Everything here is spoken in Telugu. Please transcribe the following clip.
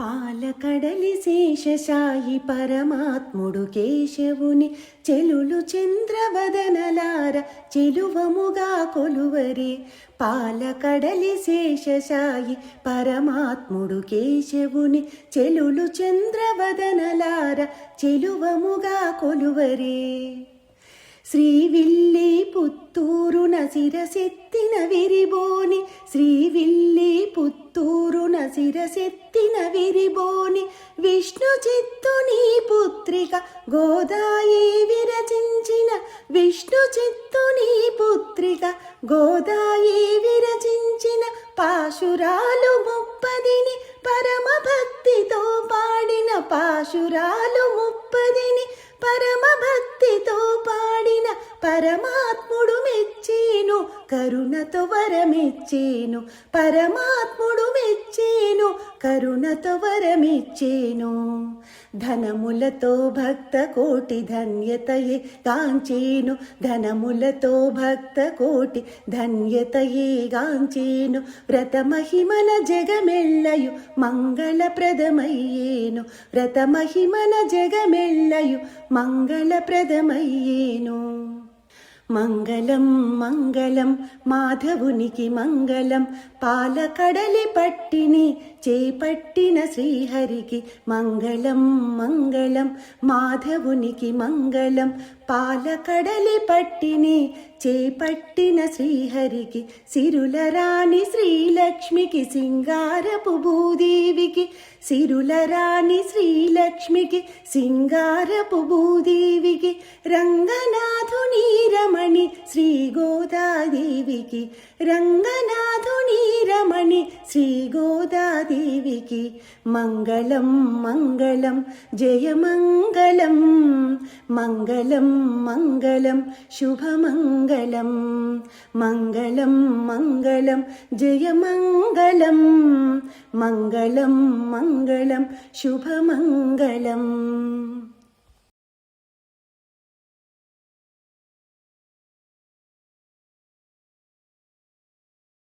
పాలకడలి శేషశాయి పరమాత్ముడు కేశవుని చెలులు చంద్రవదనలార చెలువముగా కొలువరే. పాలకడలి శేషశాయి పరమాత్ముడు కేశవుని చెలులు చంద్రవదనలార చెలువముగా కొలువరే. శ్రీవిల్లి పుత్తూరున శిరసెత్తిన విరిబోని శ్రీవిల్లి పుత్తూరున శిరసెత్తిన విరిబోని విష్ణు చిత్తుని పుత్రిక గోదాయి విరచించిన విష్ణు చిత్తుని పుత్రిక గోదాయి విరచించిన పాశురాలు పరమాత్ముడు మెచ్చేను కరుణతో వరమిచ్చేను పరమాత్ముడు మెచ్చేను కరుణతో వరమిచ్చేను. ధనములతో భక్త కోటి ధన్యతయే గాంచేను ధనములతో భక్త కోటి ధన్యతయే గాంచేను. వ్రత మహిమన జగమెల్లయు మంగళప్రదమయ్యేను వ్రత మహిమన జగమెల్లయు మంగళప్రదమయ్యేను. మంగళం మంగళం మాధవునికి మంగళం. పాలకడలి పట్టిని చేపట్టిన శ్రీహరికి మంగళం మంగళం మాధవునికి మంగళం. పాలకడలి పట్టిని చేపట్టిన శ్రీహరికి సిరుల రాణి శ్రీలక్ష్మికి సింగారపు భూదేవికి సిరుల రాణి శ్రీలక్ష్మికి సింగారపు భూదేవికి రంగనా రమణి శ్రీ గోదాదేవికి రంగనాథుని రమణి శ్రీ గోదాదేవికి మంగళం మంగళం జయమంగళం మంగళం మంగళం శుభమంగళం మంగళం మంగళం జయమంగళం మంగళం మంగళం శుభమంగళం